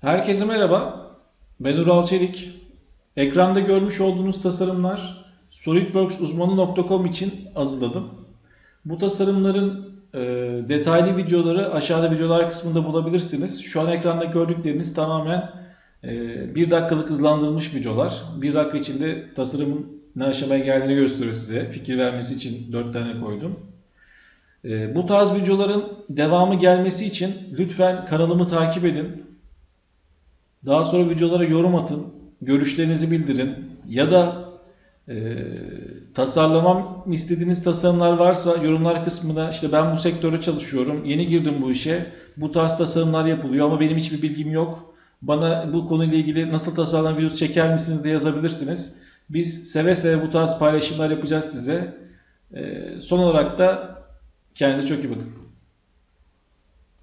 Herkese merhaba. Ben Ural Çelik. Ekranda görmüş olduğunuz tasarımlar SolidWorks uzmanı.com için hazırladım. Bu tasarımların e, detaylı videoları aşağıda videolar kısmında bulabilirsiniz. Şu an ekranda gördükleriniz tamamen e, bir dakikalık hızlandırılmış videolar. Bir dakika içinde tasarımın ne aşamaya geldiğini gösteriyor size. Fikir vermesi için 4 tane koydum. E, bu tarz videoların devamı gelmesi için lütfen kanalımı takip edin. Daha sonra videolara yorum atın, görüşlerinizi bildirin ya da e, tasarlamam istediğiniz tasarımlar varsa yorumlar kısmına işte ben bu sektörde çalışıyorum, yeni girdim bu işe, bu tarz tasarımlar yapılıyor ama benim hiçbir bilgim yok. Bana bu konuyla ilgili nasıl tasarlanan videosu çeker misiniz diye yazabilirsiniz. Biz seve seve bu tarz paylaşımlar yapacağız size. E, son olarak da kendinize çok iyi bakın.